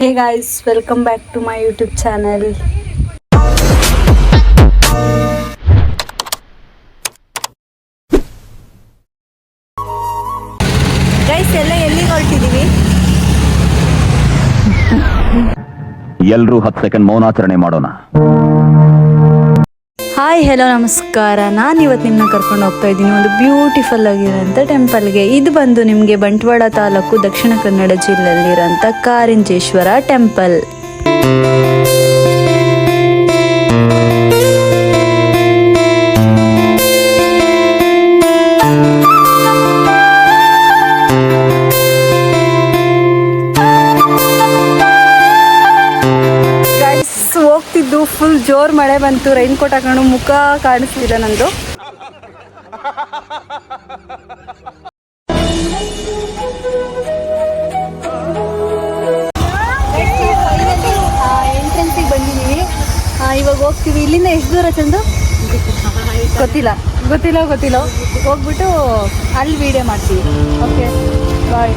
Hey guys welcome back to my YouTube channel guys ಎಲ್ಲ ಎಲ್ಲಿಗೆ ಹೊರಟಿದೀವಿ? ಎಲ್ರೂ ಹತ್ತು ಸೆಕೆಂಡ್ ಮೌನಾಚರಣೆ ಮಾಡೋಣ. ಹಾಯ್ ಹೆಲೋ ನಮಸ್ಕಾರ. ನಾನು ಇವತ್ತು ನಿಮ್ಮನ್ನ ಕರ್ಕೊಂಡು ಹೋಗ್ತಾ ಇದ್ದೀನಿ. ಒಂದು ಬ್ಯೂಟಿಫುಲ್ ಆಗಿರೋಂಥ ಟೆಂಪಲ್ಗೆ ಇದು ಬಂದು ನಿಮಗೆ ಬಂಟ್ವಾಳ ತಾಲೂಕು ದಕ್ಷಿಣ ಕನ್ನಡ ಜಿಲ್ಲೆಯಲ್ಲಿರೋಂಥ ಕಾರಿಂಜೇಶ್ವರ ಟೆಂಪಲ್ ಜೋರ್ ಮಳೆ ಬಂತು ರೈನ್ ಕೋಟ್ ಹಾಕೊಂಡು ಮುಖ ಕಾಣಿಸ್ತಿದೆ ನಂದು. ಎಂಟ್ರೆನ್ಸಿಗೆ ಬಂದಿದ್ದೀವಿ ಇವಾಗ ಹೋಗ್ತೀವಿ. ಇಲ್ಲಿಂದ ಎಷ್ಟು ದೂರ ಚಂದು? ಗೊತ್ತಿಲ್ಲ. ಗೊತ್ತಿಲ್ಲ ಗೊತ್ತಿಲ್ಲ. ಹೋಗ್ಬಿಟ್ಟು ಅಲ್ಲಿ ವಿಡಿಯೋ ಮಾಡ್ತೀವಿ. ಓಕೆ ಬಾಯ್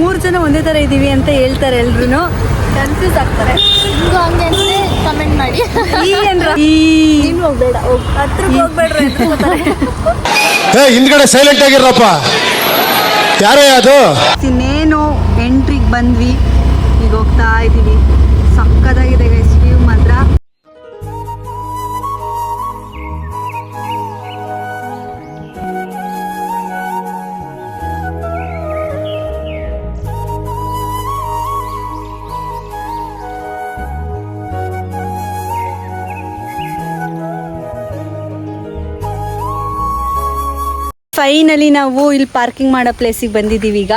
ಮೂರು ಜನ ಒಂದೇ ಥರ ಇದ್ದೀವಿ ಅಂತ ಹೇಳ್ತಾರೆ ಎಲ್ರು ಕನ್ಫ್ಯೂಸ್ ಆಗ್ತಾರೆ. ನಿಮ್ಗೂ ಹಂಗೆ ಅಂದ್ರೆ ಕಮೆಂಟ್ ಮಾಡಿ. ನೀನು ಹೋಗ್ಬೇಡ ಹೋಗ್ ಹತ್ರ ಹೋಗ್ಬೇಡ್ರಿ ಏ ಹಿಂದ್ಗಡೆ ಸೈಲೆಂಟ್ ಆಗಿರಪ್ಪ ಯಾರೇ ಅದು? ಇನ್ನೇನು ಎಂಟ್ರಿಗೆ ಬಂದ್ವಿ. ಈಗ ಹೋಗ್ತಾ ಇದ್ದೀವಿ ಸಕ್ಕದಾಗಿದೆ ಫೈನಲಿ ನಾವು ಇಲ್ಲಿ ಪಾರ್ಕಿಂಗ್ ಮಾಡೋ ಪ್ಲೇಸಿಗೆ ಬಂದಿದ್ದೀವಿ ಈಗ.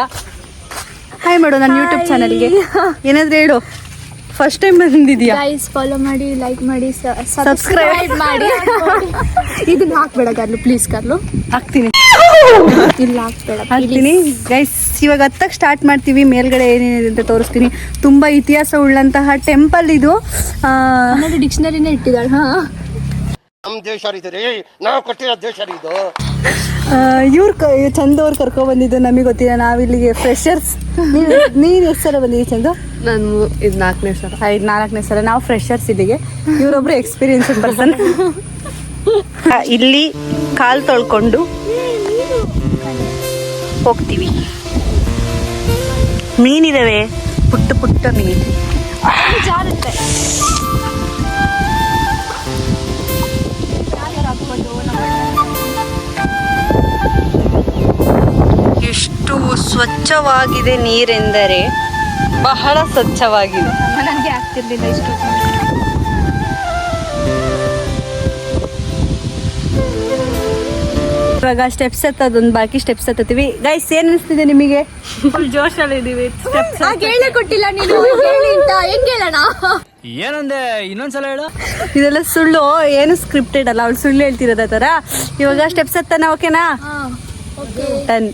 ಹಾಯ್ ಮಾಡು ನನ್ನ ಯೂಟ್ಯೂಬ್ ಚಾನಲ್ಗೆ ಏನಾದ್ರೂ ಹೇಳು. ಫಸ್ಟ್ ಟೈಮ್ ಬಂದಿದ್ಯಾ? ಗೈಸ್ ಫಾಲೋ ಮಾಡಿ ಲೈಕ್ ಮಾಡಿ. ಸಬ್ಸ್ಕ್ರೈಬ್ ಮಾಡಿ. ಇದನ್ನ ಹಾಕ್ಬೇಡ ಕರ್ಲು ಪ್ಲೀಸ್ ಕರ್ಲು. ಹಾಕ್ತೀನಿ. ಇಲ್ಲ ಹಾಕ್ಬೇಡ ಹಾಕ್ತೀನಿ. ಗೈಸ್ ಇವಾಗ ಹತ್ತಕ್ಕೆ ಸ್ಟಾರ್ಟ್ ಮಾಡ್ತೀವಿ. ಮೇಲ್ಗಡೆ ಏನೇನಿದೆ ಅಂತ ತೋರಿಸ್ತೀನಿ. ತುಂಬ ಇತಿಹಾಸ ಉಳ್ಳಂತಹ ಟೆಂಪಲ್ ಇದು. ಡಿಕ್ಷನರಿನೇ ಇಟ್ಟಿದ್ದಾಳೆ ಹಾ. ನಮ್ಮ ದೇಶ ರೀ. ನಾವು ಕೊಟ್ಟಿರೋ ದೇಶ ರೀ ಇದು. ಇವ್ರು ಕ ಚಂದ ಅವ್ರು ಕರ್ಕೊ ಬಂದಿದ್ದು ನಮಗೆ ಗೊತ್ತಿಲ್ಲ. ನಾವಿಲ್ಲಿಗೆ ಫ್ರೆಶರ್ಸ್ ನೀನು ಎಷ್ಟು ಸಲ ಬಂದಿದ್ದೀವಿ ಚಂದ? ನಾನು ಇದು ನಾಲ್ಕನೇ ಸಲ. ಐದು ನಾಲ್ಕನೇ ಸಲ. ನಾವು ಫ್ರೆಶರ್ಸ್ ಇಲ್ಲಿಗೆ ಇವರೊಬ್ರು ಎಕ್ಸ್ಪೀರಿಯನ್ಸ್ ಪರ್ಸನ್ ಇಲ್ಲಿ ಕಾಲು ತೊಳ್ಕೊಂಡು ಹೋಗ್ತೀವಿ. ಮೀನಿದಾವೆ. ಪುಟ್ಟ ಪುಟ್ಟ ಮೀನು. ಜಾರುತ್ತೆ. ಎಷ್ಟು ಸ್ವಚ್ಛವಾಗಿದೆ ನೀರೆಂದರೆ ಬಹಳ ಸ್ವಚ್ಛವಾಗಿದೆ. ನನಗೆ ಆಗ್ತಿರ್ಲಿಲ್ಲ ಇಷ್ಟು. ಇವಾಗ ಸ್ಟೆಪ್ಸ್ ಹತ್ತದೊಂದು ಬಾಕಿ ಸ್ಟೆಪ್ಸ್ ಹತ್ತೀವಿ ಗೈಸ್ ಏನ್ ಅನಿಸ್ತಿದೆ ನಿಮಗೆ? ಫುಲ್ ಜೋಶಲ್ಲಿ ಇದೀವಿ. ಹೇಳೇ ಕೊಟ್ಟಿಲ್ಲ ನೀನು ಹೇಳಿ ಅಂತ. ಹೆಂಗ್ ಹೇಳೋಣ? ಏನಂದೆ? ಇನ್ನೊಂದ್ಸಲ ಹೇಳು. ಇದೆಲ್ಲ ಸುಳ್ಳು ಏನು ಸ್ಕ್ರಿಪ್ಟೆಡ್ ಅಲ್ಲ ಅವ್ಳು ಸುಳ್ಳು ಹೇಳ್ತಿರೋದ ತರ ಇವಾಗ ಸ್ಟೆಪ್ಸ್ ಹತ್ತಾನ ಓಕೆನಾ ಟನ್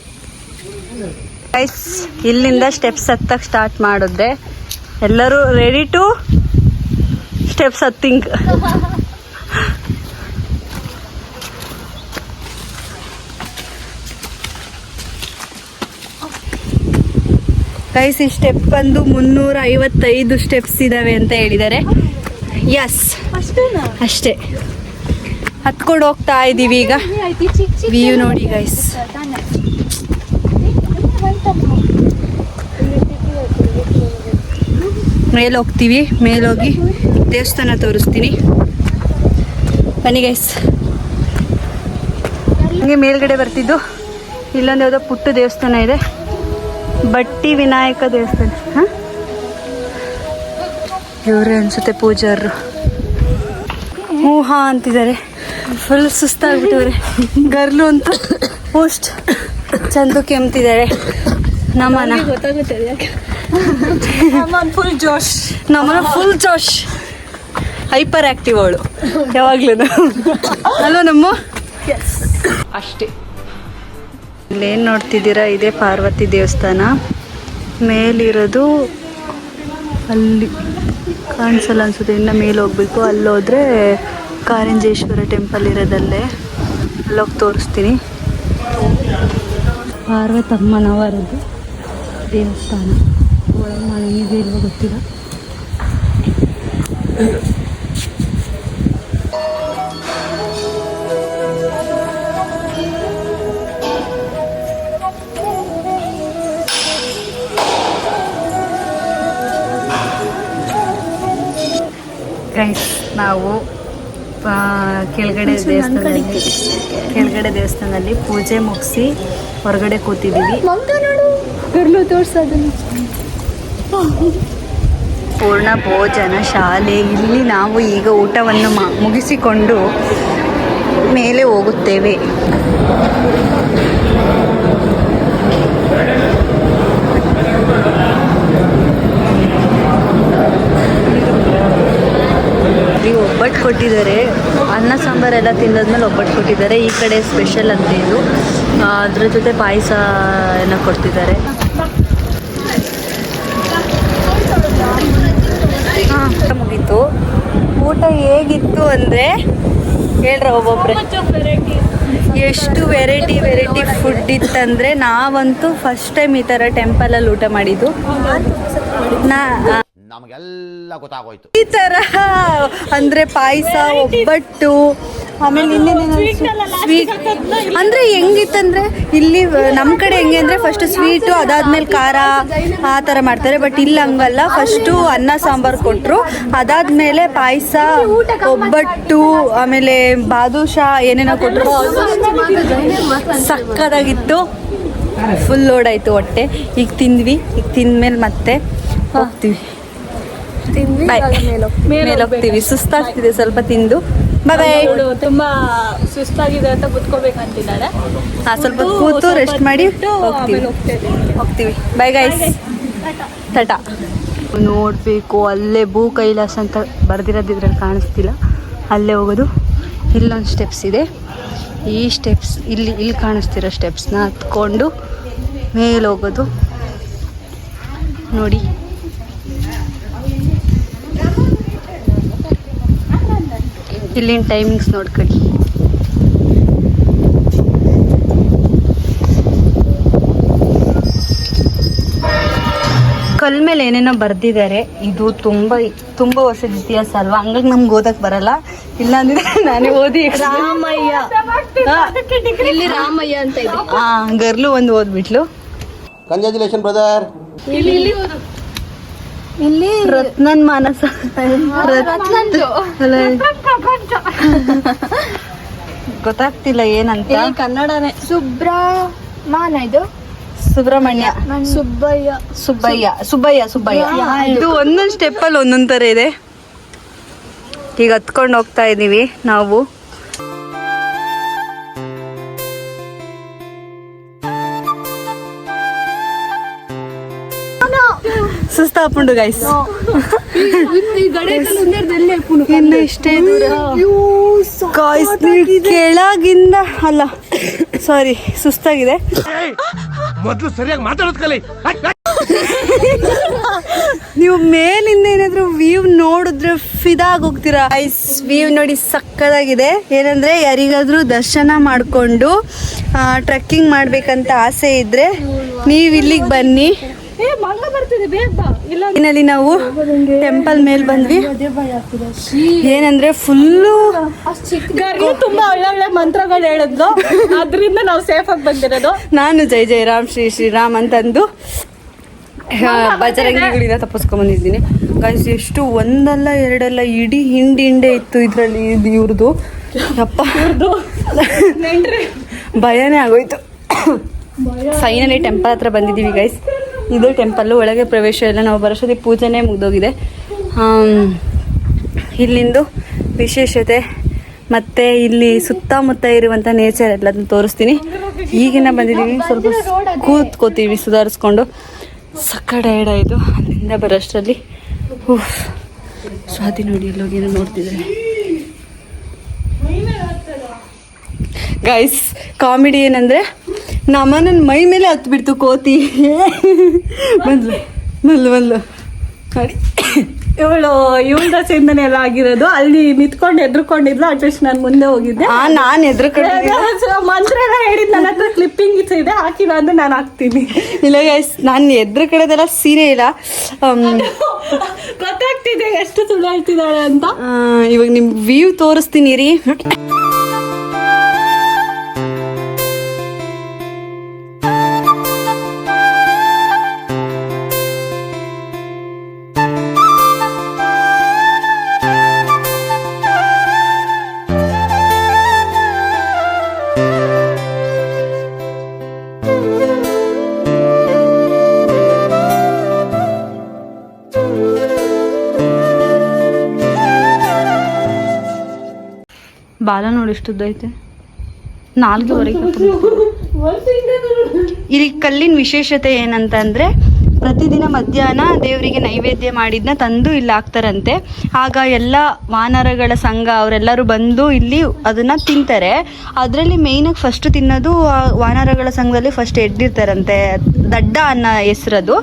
ಗೈಸ್ ಇಲ್ಲಿಂದ ಸ್ಟೆಪ್ಸ್ ಹತ್ತಕ್ಕೆ ಸ್ಟಾರ್ಟ್ ಮಾಡಿದ್ರೆ ಎಲ್ಲರೂ ರೆಡಿ ಟು ಸ್ಟೆಪ್ಸ್ ಹತ್ತಿಂಗ್ ಗೈಸ್ ಈ ಸ್ಟೆಪ್ ಬಂದು ಮುನ್ನೂರ ಐವತ್ತೈದು ಸ್ಟೆಪ್ಸ್ ಇದಾವೆ ಅಂತ ಹೇಳಿದ್ದಾರೆ ಎಸ್ ಅಷ್ಟೇ ಹತ್ಕೊಂಡು ಹೋಗ್ತಾ ಇದ್ದೀವಿ ಈಗ ವ್ಯೂ ನೋಡಿ ಗೈಸ್ ಮೇಲೆ ಹೋಗ್ತೀವಿ ಮೇಲೋಗಿ ದೇವಸ್ಥಾನ ತೋರಿಸ್ತೀನಿ. ಬನ್ನಿ ಗೈಸ್ ಹಂಗೆ ಮೇಲ್ಗಡೆ ಬರ್ತಿದ್ದು. ಇಲ್ಲೊಂದು ಯಾವುದೋ ಪುಟ್ಟ ದೇವಸ್ಥಾನ ಇದೆ. ಬಟ್ಟಿ ವಿನಾಯಕ ದೇವಸ್ಥಾನ. ಹಾಂ? ಇವರೇ ಅನಿಸುತ್ತೆ ಪೂಜಾರರು. ಹಾ ಅಂತಿದ್ದಾರೆ. ಫುಲ್ ಸುಸ್ತಾಗ್ಬಿಟ್ಟವ್ರೆ. ಗರ್ಲು ಅಂತ ಪೋಸ್ಟ್ ಚಂದು ಕೆಮ್ತಿದ್ದಾರೆ ನಮನ. ಫುಲ್ ಜೋಶ್. ನಮ್ಮನ ಫುಲ್ ಜೋಶ್. ಹೈಪರ್ ಆಕ್ಟಿವ್ ಅವಳು. ಯಾವಾಗ್ಲೂ. ಅಲ್ವಾ ನಮ್ಮ? ಅಷ್ಟೇ. ಇಲ್ಲೇನು ನೋಡ್ತಿದ್ದೀರಾ? ಇದೇ ಪಾರ್ವತಿ ದೇವಸ್ಥಾನ. ಮೇಲಿರೋದು ಅಲ್ಲಿ ಕಾಣಿಸಲ್ಲ ಅನ್ಸುತ್ತೆ. ಇನ್ನು ಮೇಲೆ ಹೋಗ್ಬೇಕು. ಅಲ್ಲಿ ಹೋದ್ರೆ ಕಾರಂಜೇಶ್ವರ ಟೆಂಪಲ್ ಇರೋದಲ್ಲೇ. ಅಲ್ಲೋಗಿ ತೋರಿಸ್ತೀನಿ. ಪಾರ್ವತಮ್ಮನವರದ್ದು ದೇವಸ್ಥಾನ. ಒಳಗೆ ಮಳೆ ಇದೆ ಇಲ್ವ ಗೊತ್ತಿಲ್ಲ. ನಾವು ಕೆಳಗಡೆ ದೇವಸ್ಥಾನದಲ್ಲಿ ಕೆಳಗಡೆ ದೇವಸ್ಥಾನದಲ್ಲಿ ಪೂಜೆ ಮುಗಿಸಿ ಹೊರಗಡೆ ಕೂತಿದ್ದೀವಿ. ತೋರ್ಸೋದನ್ನ ಪೂರ್ಣ ಭೋಜನ ಶಾಲೆ. ಇಲ್ಲಿ ನಾವು ಈಗ ಊಟವನ್ನು ಮುಗಿಸಿಕೊಂಡು ಮೇಲೆ ಹೋಗುತ್ತೇವೆ. ಒಬ್ಬಟ್ಟು ಕೊಟ್ಟಿದ್ದಾರೆ. ಅನ್ನ ಸಾಂಬಾರೆಲ್ಲ ತಿಂದಾದ್ಮೇಲೆ ಒಬ್ಬಟ್ಟು ಕೊಟ್ಟಿದ್ದಾರೆ. ಈ ಕಡೆ ಸ್ಪೆಷಲ್ ಅಂತ ಇದು ಅದ್ರ ಜೊತೆ ಪಾಯಸ ಎಲ್ಲ ಕೊಡ್ತಿದ್ದಾರೆ. ಹೇಗಿತ್ತು ಅಂದರೆ ಹೇಳ್ರ ಒಬ್ಬೊಬ್ರೆ. ಎಷ್ಟು ವೆರೈಟಿ ವೆರೈಟಿ ಫುಡ್ ಇತ್ತಂದ್ರೆ ನಾವಂತೂ ಫಸ್ಟ್ ಟೈಮ್ ಈ ಥರ ಟೆಂಪಲಲ್ಲಿ ಊಟ ಮಾಡಿದ್ದು. ನಾ ನಮಗೆಲ್ಲ ಗೊತ್ತಾಗೋಯ್ತು. ಈ ಥರ ಅಂದರೆ ಪಾಯಸ ಒಬ್ಬಟ್ಟು ಆಮೇಲೆ ಸ್ವೀಟ್ ಅಂದರೆ ಹೆಂಗಿತ್ತಂದ್ರೆ ಇಲ್ಲಿ ನಮ್ಮ ಕಡೆ ಹೆಂಗೆ ಅಂದರೆ ಫಸ್ಟ್ ಸ್ವೀಟು ಅದಾದ್ಮೇಲೆ ಖಾರ ಆ ಥರ ಮಾಡ್ತಾರೆ. ಬಟ್ ಇಲ್ಲಿ ಹಂಗಲ್ಲ. ಫಸ್ಟು ಅನ್ನ ಸಾಂಬಾರು ಕೊಟ್ಟರು ಅದಾದ್ಮೇಲೆ ಪಾಯಸ ಒಬ್ಬಟ್ಟು ಆಮೇಲೆ ಬಾದುಷಾ ಏನೇನೋ ಕೊಟ್ಟರು ಸಕ್ಕದಾಗಿತ್ತು. ಫುಲ್ ಲೋಡ್ ಆಯಿತು ಹೊಟ್ಟೆ. ಈಗ ತಿಂದ್ವಿ. ಈಗ ತಿಂದ್ಮೇಲೆ ಮತ್ತೆ ಹೋಗ್ತೀವಿ. ಮೇಲೆ ಹೋಗ್ತೀವಿ. ಸುಸ್ತಾಗ್ತಿದೆ ಸ್ವಲ್ಪ ತಿಂದು. ಬಾಯ್ ಬಾಯ್ ತುಂಬಾ ಸುಸ್ತಾಗಿದೆ ಅಂತ ಕುತ್ಕೋಬೇಕಂತಿದ್ದಾಳೆ ಹಾ ಸ್ವಲ್ಪ ಕೂತು ರೆಸ್ಟ್ ಮಾಡಿ ಹೋಗ್ತೀವಿ. ಹೋಗ್ತೀವಿ. ಬೈ ಗೈಸ್ ಟಾಟಾ ನೋಡಬೇಕು ಅಲ್ಲೇ ಭೂ ಕೈಲಾಸ ಅಂತ ಬರ್ದಿರೋದು ಇದ್ರಲ್ಲಿ ಕಾಣಿಸ್ತಿಲ್ಲ. ಅಲ್ಲೇ ಹೋಗೋದು. ಇಲ್ಲೊಂದು ಸ್ಟೆಪ್ಸ್ ಇದೆ. ಈ ಸ್ಟೆಪ್ಸ್ ಇಲ್ಲಿ ಇಲ್ಲಿ ಕಾಣಿಸ್ತಿರೋ ಸ್ಟೆಪ್ಸ್ನ ಹತ್ಕೊಂಡು ಮೇಲೆ ಹೋಗೋದು. ನೋಡಿ. ಇಲ್ಲಿನ ಟೈಮಿಂಗ್ಸ್ ನೋಡ್ಕೊಳ್ಳಿ ಕಲ್ ಮೇಲೆ ಏನೇನೋ ಬರ್ದಿದ್ದಾರೆ ಇದು ತುಂಬ ತುಂಬ ವರ್ಷದ ಇತಿಹಾಸ ಅಲ್ವಾ ಹಂಗಾಗಿ ನಮ್ಗೆ ಓದಕ್ ಬರಲ್ಲ. ಇಲ್ಲ ಅಂದ್ರೆ ನಾನೇ ಓದಿ ರಾಮಯ್ಯ. ಇಲ್ಲಿ ರಾಮಯ್ಯ ಅಂತ ಇದೆ. ಹಾ ಗರ್ಲು ಒಂದು ಓದ್ಬಿಟ್ಲು. ಕಂಗ್ರ್ಯಾಚುಲೇಷನ್ ಬ್ರದರ್ ಇಲ್ಲಿ ರತ್ನನ್ ಮಾನಸ ಗೊತ್ತಾಗ್ತಿಲ್ಲ ಏನಂತ. ಕನ್ನಡನೇ. ಸುಬ್ರಮಾನ ಇದು. ಸುಬ್ರಹ್ಮಣ್ಯ. ಸುಬ್ಬಯ್ಯ. ಸುಬ್ಬಯ್ಯ. ಸುಬ್ಬಯ್ಯ ಸುಬ್ಬಯ್ಯ. ಇದು ಒಂದೊಂದು ಸ್ಟೆಪ್ಪಲ್ಲಿ ಒಂದೊಂದು ಥರ ಇದೆ. ಈಗ ಹತ್ಕೊಂಡು ಹೋಗ್ತಾ ಇದ್ದೀವಿ ನಾವು. ಸುಸ್ತಾಪುಂಡು ಗೈಸ್ ಇನ್ನು ಇಷ್ಟೇ ದೂರ ಗಾಯ್ಸ್ ನೀವು ಕೆಳಗಿಂದ ಅಲ್ಲ ಸಾರಿ ಸುಸ್ತಾಗಿದೆ. ಮೊದಲು ಸರಿಯಾಗಿ ಮಾತಾಡೋದ್ ಕಲಿ. ನೀವು ಮೇಲಿಂದ ಏನಾದ್ರು ವ್ಯೂ ನೋಡಿದ್ರೆ ಫಿದಾಗ್ ಹೋಗ್ತೀರಾ ಐಸ್ ವ್ಯೂ ನೋಡಿ ಸಕ್ಕದಾಗಿದೆ ಏನಂದ್ರೆ ಯಾರಿಗಾದ್ರೂ ದರ್ಶನ ಮಾಡಿಕೊಂಡು ಟ್ರೆಕ್ಕಿಂಗ್ ಮಾಡ್ಬೇಕಂತ ಆಸೆ ಇದ್ರೆ ನೀವು ಇಲ್ಲಿಗೆ ಬನ್ನಿ. ಇನ್ನಲ್ಲಿ ನಾವು ಟೆಂಪಲ್ ಮೇಲೆ ಬಂದ್ವಿ. ಏನಂದ್ರೆ ಫುಲ್ಲು ತುಂಬಾ ಒಳ್ಳೊಳ್ಳೆ ಮಂತ್ರಗಳು ಹೇಳಿದ್ಲು. ಅದರಿಂದ ನಾವು ಸೇಫ್ ಆಗಿ ಬಂದಿರೋದು. ನಾನು ಜೈ ಜೈ ರಾಮ್ ಶ್ರೀ ಶ್ರೀರಾಮ್ ಅಂತಂದು ಆ, ಬಜರಂಗಿಗಳಿಂದ ತಪ್ಪಿಸ್ಕೊಂಡ್ ಬಂದಿದ್ದೀನಿ ಗೈಸ್ ಎಷ್ಟು ಒಂದಲ್ಲ ಎರಡಲ್ಲ ಇಡೀ ಹಿಂಡಿ ಹಿಂಡೆ ಇತ್ತು ಇದರಲ್ಲಿ ಇದು ಇವ್ರದ್ದು ಅಪ್ಪ ಭಯನೇ ಆಗೋಯ್ತು. ಫೈನಲಿ ಟೆಂಪಲ್ ಹತ್ರ ಬಂದಿದ್ದೀವಿ ಗೈಸ್ ಇದು ಟೆಂಪಲ್ಲು ಒಳಗೆ ಪ್ರವೇಶ ಇಲ್ಲ. ನಾವು ಬರೋಷ್ಟೊತ್ತಿ ಪೂಜೆನೇ ಮುಗಿದೋಗಿದೆ. ಇಲ್ಲಿಂದು ವಿಶೇಷತೆ ಮತ್ತು ಇಲ್ಲಿ ಸುತ್ತಮುತ್ತ ಇರುವಂಥ ನೇಚರ್ ಎಲ್ಲದನ್ನ ತೋರಿಸ್ತೀನಿ. ಈಗಿನ ಬಂದಿದ್ದೀವಿ. ಸ್ವಲ್ಪ ಕೂತ್ಕೋತೀವಿ, ಸುಧಾರಿಸ್ಕೊಂಡು. ಸಕ್ಕಡೆ ಎಡ ಇದು. ಅಲ್ಲಿಂದ ಬರೋಷ್ಟರಲ್ಲಿ. ಸ್ವಾತಿ ನೋಡಿ ಇಲ್ಲೋಗಿ ನೋಡ್ತಿದ್ದಾರೆ. ಗೈಸ್ ಕಾಮಿಡಿ ಏನಂದರೆ ನಮ್ಮ ನನ್ನ ಮೈ ಮೇಲೆ ಹತ್ಬಿಡ್ತು ಕೋತಿ. ಬಂದ್ಲು ಬಂದ್ಲು ಬಂದ್ಲು. ನೋಡಿ. ಇವಳು ಇವಳ ದಸೆಯಿಂದನೇ ಎಲ್ಲ ಆಗಿರೋದು. ಅಲ್ಲಿ ನಿಂತ್ಕೊಂಡು ಎದ್ರುಕೊಂಡಿದ್ಲು ಅಟ್ಲೀಸ್ಟ್ ನಾನು ಮುಂದೆ ಹೋಗಿದ್ದೆ. ನಾನು ನಾನ್ ಎದ್ರು ಕಡೆ ಮಂತ್ರ ಎಲ್ಲ ಹೇಳಿದ್ ನನ್ನ ಹತ್ರ ಕ್ಲಿಪ್ಪಿಂಗ್ ಇದೆ ಹಾಕಿಲ್ಲ ಅಂದ್ರೆ ನಾನು ಹಾಕ್ತೀನಿ. ಇಲ್ಲ ಗೈಸ್ ನಾನು ಎದ್ರು ಕಡೆದೆಲ್ಲ ಸೀರೆ ಇಲ್ಲ. ಗೊತ್ತಾಗ್ತಿದೆ ಎಷ್ಟು ಸುಳ್ಳು ಹೇಳ್ತಿದ್ದಾಳೆ ಅಂತ. ಇವಾಗ ನಿಮ್ ವ್ಯೂ ತೋರಿಸ್ತೀನಿ ರೀ. ಬಾಲ ನೋಡಿ ಎಷ್ಟುದ್ದೈತೆ ನಾಲ್ಕೂವರೆಗೆ ಇಲ್ಲಿ ಕಲ್ಲಿನ ವಿಶೇಷತೆ ಏನಂತ ಅಂದ್ರೆ ಪ್ರತಿದಿನ ಮಧ್ಯಾಹ್ನ ದೇವರಿಗೆ ನೈವೇದ್ಯ ಮಾಡಿದ್ನ ತಂದು ಇಲ್ಲಿ ಹಾಕ್ತಾರಂತೆ. ಆಗ ಎಲ್ಲ ವಾನರಗಳ ಸಂಘ ಅವರೆಲ್ಲರೂ ಬಂದು ಇಲ್ಲಿ ಅದನ್ನ ತಿಂತಾರೆ. ಅದರಲ್ಲಿ ಮೇಯ್ನಾಗಿ ಫಸ್ಟ್ ತಿನ್ನೋದು ವಾನರಗಳ ಸಂಘದಲ್ಲಿ ಫಸ್ಟ್ ಎಡ್ಡಿರ್ತಾರಂತೆ ದಡ್ಡ ಅನ್ನೋ ಹೆಸ್ರದು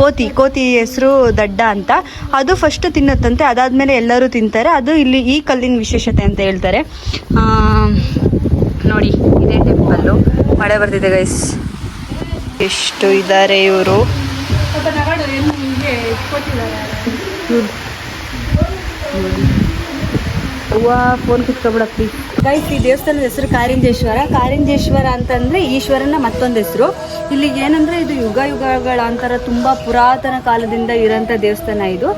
ಕೋತಿ ಕೋತಿ ಹೆಸರು ದಡ್ಡ ಅಂತ. ಅದು ಫಸ್ಟ್ ತಿನ್ನತ್ತಂತೆ ಅದಾದಮೇಲೆ ಎಲ್ಲರೂ ತಿಂತಾರೆ. ಅದು ಇಲ್ಲಿ ಈ ಕಲ್ಲಿನ ವಿಶೇಷತೆ ಅಂತ ಹೇಳ್ತಾರೆ. ನೋಡಿ ಇದೇ ಟೆಂಪಲ್ಲು ಮಳೆ ಬರ್ತಿದೆ ಗೈಸ್ ಎಷ್ಟು ಇದ್ದಾರೆ ಇವರು. ಹೂವ ಫೋನ್ ಕಿತ್ಕೊಬಿಡ ಗೈಸ್ ಈ ದೇವಸ್ಥಾನದ ಹೆಸರು ಕಾರಿಂಜೇಶ್ವರ. ಕಾರಿಂಜೇಶ್ವರ ಅಂತಂದ್ರೆ ಈಶ್ವರನ ಮತ್ತೊಂದು ಹೆಸರು. ಇಲ್ಲಿ ಏನಂದ್ರೆ ಇದು ಯುಗ ಯುಗಗಳ ಅಂತರ ತುಂಬಾ ಪುರಾತನ ಕಾಲದಿಂದ ಇರೋಂಥ ದೇವಸ್ಥಾನ ಇದು.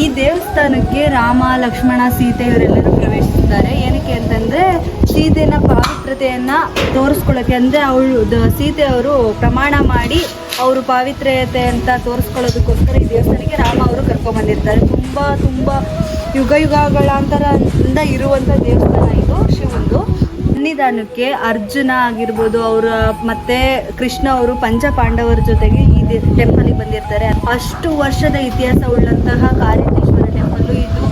ಈ ದೇವಸ್ಥಾನಕ್ಕೆ ರಾಮ, ಲಕ್ಷ್ಮಣ, ಸೀತೆ ಇವರೆಲ್ಲರೂ ಪ್ರವೇಶಿಸುತ್ತಾರೆ ಏನಕ್ಕೆ ಅಂತಂದ್ರೆ ಸೀತೆನ ಪಾವಿತ್ರತೆಯನ್ನ ತೋರಿಸ್ಕೊಳ್ಳೋಕೆ ಅಂದ್ರೆ ಅವಳು ಸೀತೆ ಅವರು ಪ್ರಮಾಣ ಮಾಡಿ ಅವರು ಪಾವಿತ್ರ್ಯತೆ ಅಂತ ತೋರಿಸ್ಕೊಳ್ಳೋದಕ್ಕೋಸ್ಕರ ಈ ದೇವಸ್ಥಾನಕ್ಕೆ ರಾಮ ಅವರು ಕರ್ಕೊಂಡ್ಬಂದಿರ್ತಾರೆ ತುಂಬಾ ತುಂಬಾ ಯುಗ ಯುಗಗಳಾಂತರದಿಂದ ಇರುವಂಥ ದೇವಸ್ಥಾನ ಇದು ಶಿವಂದು ಸನ್ನಿಧಾನಕ್ಕೆ ಅರ್ಜುನ ಆಗಿರ್ಬೋದು ಅವರ, ಮತ್ತೆ ಕೃಷ್ಣ ಅವರು ಪಂಚ ಪಾಂಡವರ ಜೊತೆಗೆ ಈ ಟೆಂಪಲ್ಗೆ ಬಂದಿರ್ತಾರೆ. ಅಷ್ಟು ವರ್ಷದ ಇತಿಹಾಸ ಉಳ್ಳಂತಹ ಕಾರ್ಯೇಶ್ವರ ಟೆಂಪಲ್ ಇದು.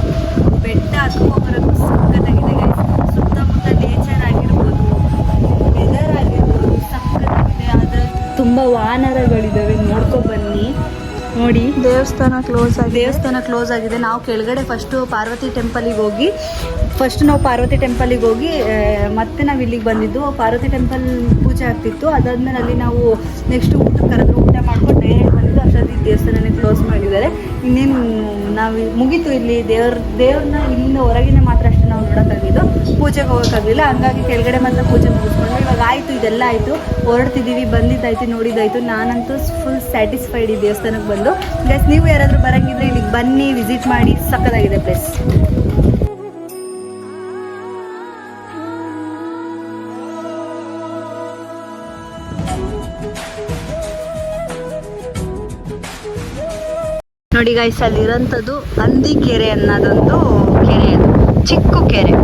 ಬೆಟ್ಟ ಅಥವಾ ಸಕ್ಕತ್ತಾಗಿದೆ. ಸುತ್ತಮುತ್ತ ನೇಚರ್ ಆಗಿರ್ಬೋದು ವೆದರ್ ಆಗಿರ್ಬೋದು ಸಕ್ಕತ್ತಾಗಿದೆ ತುಂಬ ವಾನರಗಳಿದ್ದಾವೆ ನೋಡ್ಕೊ ಬನ್ನಿ. ನೋಡಿ. ದೇವಸ್ಥಾನ ಕ್ಲೋಸ್ ಆಗಿದೆ. ದೇವಸ್ಥಾನ ಕ್ಲೋಸ್ ಆಗಿದೆ. ನಾವು ಕೆಳಗಡೆ ಫಸ್ಟು ಪಾರ್ವತಿ ಟೆಂಪಲಿಗೆ ಹೋಗಿ ಫಸ್ಟ್ ನಾವು ಪಾರ್ವತಿ ಟೆಂಪಲಿಗೆ ಹೋಗಿ ಮತ್ತೆ ನಾವು ಇಲ್ಲಿಗೆ ಬಂದಿದ್ದು. ಪಾರ್ವತಿ ಟೆಂಪಲ್ ಪೂಜೆ ಆಗ್ತಿತ್ತು. ಅದಾದ್ಮೇಲೆ ಅಲ್ಲಿ ನಾವು ನೆಕ್ಸ್ಟ್ ಊಟ ಕರೆದ್ರು ಊಟ ಮಾಡ್ಕೊಂಡು ಡೈರೆಕ್ಟ್ ಬಂದಿದ್ದು. ಅಷ್ಟೊತ್ತಿಗೆ ದೇವಸ್ಥಾನನೇ ಕ್ಲೋಸ್ ಮಾಡಿದ್ದಾರೆ. ಇನ್ನೇನು ನಾವು ಮುಗೀತು ಇಲ್ಲಿ ದೇವ್ರ ದೇವ್ರನ್ನ ಇಲ್ಲಿಂದ ಹೊರಗಿನ ಮಾತ್ರ ನಾವು ನೋಡೋಕ್ಕಾಗಿದ್ದು. ಪೂಜೆಗೆ ಹೋಗೋಕ್ಕಾಗಲಿಲ್ಲ. ಹಂಗಾಗಿ ಕೆಳಗಡೆ ಮಾತ್ರ ಪೂಜೆ ಮುಗಿಸ್ಕೊಂಡು ಇವಾಗ ಆಯಿತು, ಇದೆಲ್ಲ ಆಯಿತು. ಹೊರಡ್ತಿದ್ದೀವಿ, ಬಂದಿದ್ದಾಯ್ತು, ನೋಡಿದ್ದಾಯ್ತು. ನಾನಂತೂ ಫುಲ್ ಸ್ಯಾಟಿಸ್ಫೈಡ್ ಈ ದೇವಸ್ಥಾನಕ್ಕೆ ಬಂದು. ಪ್ಲಸ್ ನೀವು ಯಾರಾದರೂ ಬರಂಗಿದ್ರೆ ಇಲ್ಲಿಗೆ ಬನ್ನಿ ವಿಸಿಟ್ ಮಾಡಿ. ಸಕ್ಕದಾಗಿದೆ ಪ್ಲೇಸ್ ನೋಡಿ ಗೈಸ್ ಅಲ್ಲಿರೋಂಥದ್ದು ಹಂದಿ ಕೆರೆ ಅನ್ನೋದೊಂದು ಕೆರೆ. ಅದು ಚಿಕ್ಕ ಕೆರೆ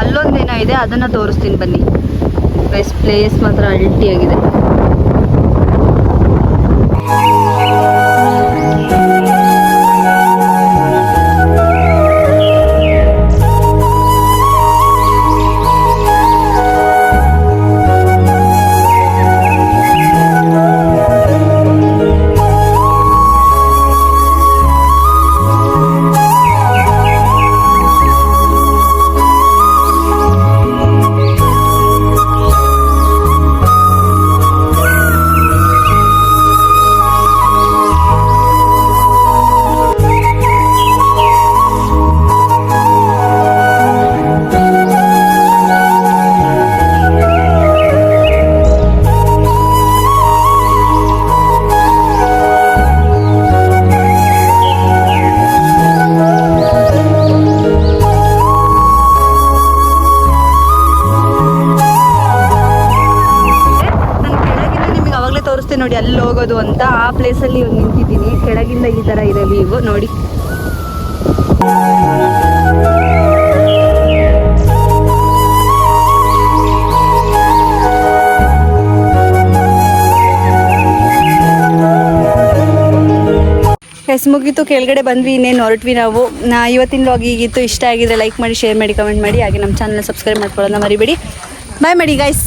ಅಲ್ಲೊಂದೇನೋ ಇದೆ ಅದನ್ನು ತೋರಿಸ್ತೀನಿ ಬನ್ನಿ. ಬೆಸ್ಟ್ ಪ್ಲೇಸ್ ಮಾತ್ರ ಅಲ್ಟಿಯಾಗಿದೆ. ಪ್ಲೇಸಲ್ಲಿ ನಿಂತಿದ್ದೀನಿ. ಕೆಳಗಿಂದ ಈ ಥರ ಇದೆ ವ್ಯೂ ನೋಡಿ. ಎಸ್, ಮುಗೀತು. ಕೆಳಗಡೆ ಬಂದ್ವಿ, ಇನ್ನೇನು ಹೊರಟ್ವಿ ನಾವು. ನಾ ಇವತ್ತಿನ ಲಾಗ್ ಈಗಿತ್ತು. ಇಷ್ಟ ಆಗಿದ್ರೆ ಲೈಕ್ ಮಾಡಿ ಶೇರ್ ಮಾಡಿ ಕಮೆಂಟ್ ಮಾಡಿ. ಹಾಗೆ ನಮ್ಮ ಚಾನಲ್ ಸಬ್ಸ್ಕ್ರೈಬ್ ಮಾಡ್ಕೊಳ್ಳೋಣ ಮರಿಬೇಡಿ. ಬಾಯ್ ಮಾಡಿ ಗೈಸ್